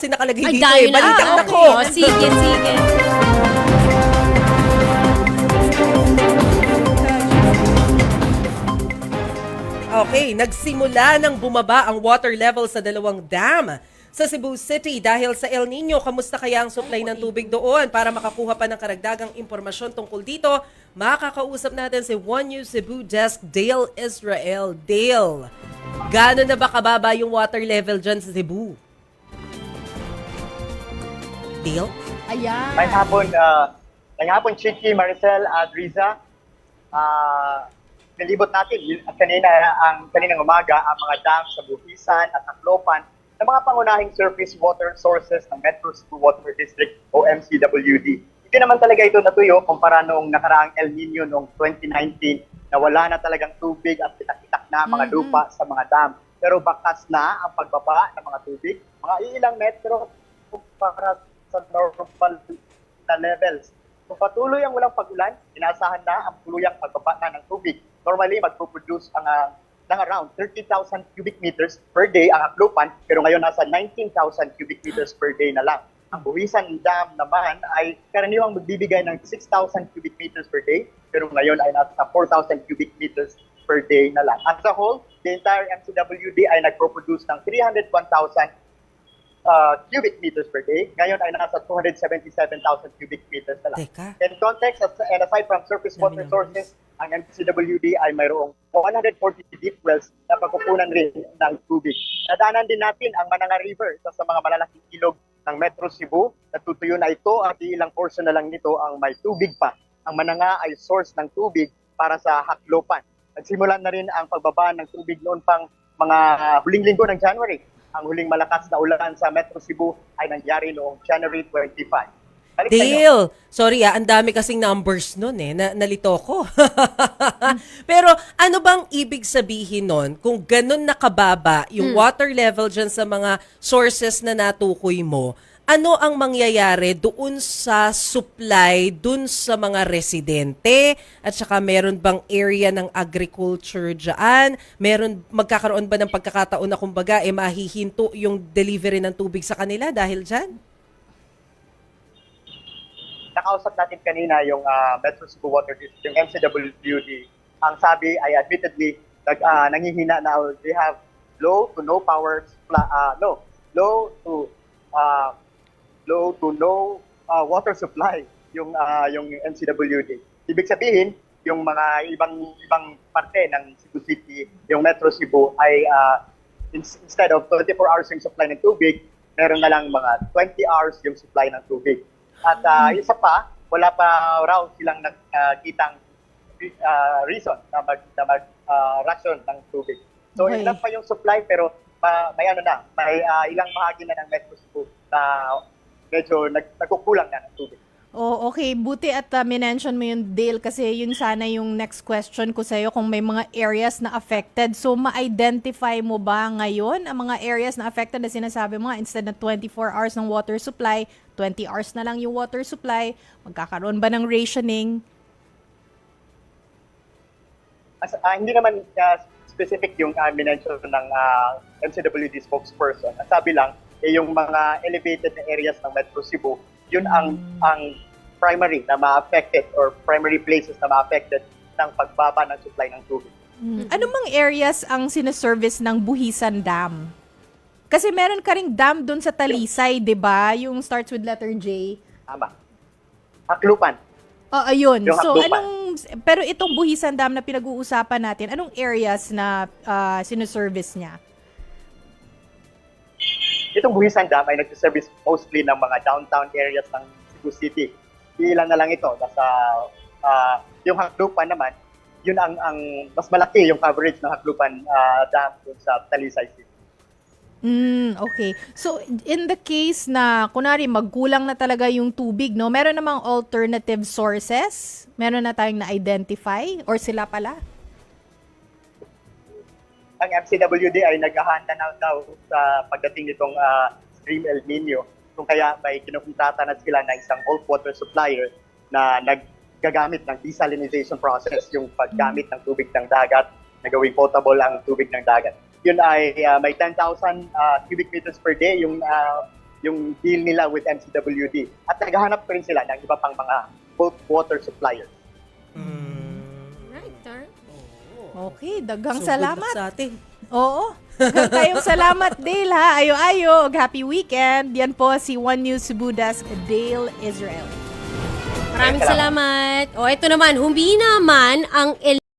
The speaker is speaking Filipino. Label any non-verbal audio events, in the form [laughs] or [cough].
Kasi nakalagay Ay, dito eh. na. Balikan Ah, ako. okay. Oh, sige, sige. Okay, nagsimula ng bumaba ang water level sa dalawang dam sa Cebu City dahil sa El Nino. Kamusta kaya ang supply ng tubig doon? Para makakuha pa ng karagdagang impormasyon tungkol dito, makakausap natin si One News Cebu Desk Dale Israel. Dale, gano'n na ba kababa yung water level dyan sa Cebu? Dale? Ayan. May hapon, uh, may hapon, Chiki, Maricel, at Riza. Uh, nilibot natin at kanina, ang kaninang umaga, ang mga dam sa Buhisan at Aklopan ng mga pangunahing surface water sources ng Metro Cebu Water District o MCWD. Hindi naman talaga ito natuyo kumpara noong nakaraang El Nino noong 2019 na wala na talagang tubig at pitak-pitak na mga Mhm. lupa sa mga dam. Pero bakas na ang pagbaba ng mga tubig, mga ilang metro para sa normal na levels. Kung patuloy ang walang pag-ulan, inaasahan na ang tuluyang pagbaba na ng tubig. Normally, magpo-produce ang ah, ng around 30,000 cubic meters per day ang Aklupan, pero ngayon nasa 19,000 cubic meters per day na lang. Ang Buwisan Dam naman ay karaniwang magbibigay ng 6,000 cubic meters per day, pero ngayon ay nasa 4,000 cubic meters per day na lang. As a whole, the entire MCWD ay nagpo-produce ng 301,000 uh, cubic meters per day. Ngayon ay nasa 277,000 cubic meters na lang. Teka. In context, as- and aside from surface Dami water sources, ang MCWD ay mayroong 140 deep wells na pagkukunan rin ng tubig. Nadaanan din natin ang Mananga River, isa sa mga malalaking ilog ng Metro Cebu. Natutuyo na ito at ilang portion na lang nito ang may tubig pa. Ang Mananga ay source ng tubig para sa Haklopan. Nagsimulan na rin ang pagbaba ng tubig noon pang mga huling linggo ng January. Ang huling malakas na ulan sa Metro Cebu ay nangyari noong January 25. Balik sa inyo. Dale, sorry ah, ang dami kasing numbers nun eh, na, nalito ko. [laughs] Pero ano bang ibig sabihin nun kung ganun nakababa yung water level dyan sa mga sources na natukoy mo, ano ang mangyayari doon sa supply, doon sa mga residente, at saka meron bang area ng agriculture dyan? Meron, magkakaroon ba ng pagkakataon na kumbaga, eh mahihinto yung delivery ng tubig sa kanila dahil dyan? nakausap natin kanina yung ah, Metro Cebu Water District, yung MCWD. Ang sabi ay admittedly nag, ah, nangihina na they have low to no power supply, ah, no, low to ah, low to no ah, water supply yung ah, yung MCWD. Ibig sabihin, yung mga ibang ibang parte ng Cebu City, yung Metro Cebu ay ah, ins- instead of 24 hours yung supply ng tubig, meron na lang mga 20 hours yung supply ng tubig. At ah, isa pa, wala pa raw silang nakitang ah, reason na mag, na mag ah, ration ng tubig. So Okay. enough pa yung supply pero pa, may ano na, may ah, ilang bahagi na ng Metro Cebu na medyo nag, nagkukulang na ng tubig. Oh, okay. Buti at uh, minention mo yung Dale kasi yun sana yung next question ko sa'yo kung may mga areas na affected. So, ma-identify mo ba ngayon ang mga areas na affected na sinasabi mo nga, instead na 24 hours ng water supply, 20 hours na lang yung water supply, magkakaroon ba ng rationing? As, ah, hindi naman ah, specific yung uh, minention ng ah, MCWD spokesperson. Ang sabi lang, eh, yung mga elevated na areas ng Metro Cebu, yun ang ang primary na ma-affected or primary places na ma-affected ng pagbaba ng supply ng tubig. Mm. Ano mang areas ang sineservice ng Buhisan Dam? Kasi meron ka ring dam doon sa Talisay, di ba? Yung starts with letter J. Tama. Haklupan. Oh, ayun. Yung So, Haklupan. anong, pero itong Buhisan Dam na pinag-uusapan natin, anong areas na uh, sinuservice niya? Itong Buhisan Dam ay nagsiservice mostly ng mga downtown areas ng Cebu City. Ilan na lang ito. Nasa, ah, yung Haklupan naman, yun ang, ang mas malaki yung coverage ng Haklupan ah, Dam sa Talisay City. Mm, okay. So, in the case na, kunwari, magkulang na talaga yung tubig, no? Meron namang alternative sources? Meron na tayong na-identify? Or sila pala? Ang MCWD ay naghahanda na daw sa pagdating nitong ah, Stream El Nino. Kung kaya may kinukontrata na sila na isang bulk water supplier na naggagamit ng desalinization process, yung paggamit ng tubig ng dagat na gawing potable ang tubig ng dagat. Yun ay ah, may 10,000 ah, cubic meters per day yung ah, yung deal nila with MCWD. At naghahanap pa rin sila ng iba pang mga bulk water suppliers. Alright. Okay, dagang So, salamat. sa atin. Oo. Daghang Kayong salamat, Dale, ha? Ayo-ayo. Happy weekend. Yan po si One News Cebu Desk, Dale Israel. Maraming salamat. O, ito naman, humina man ang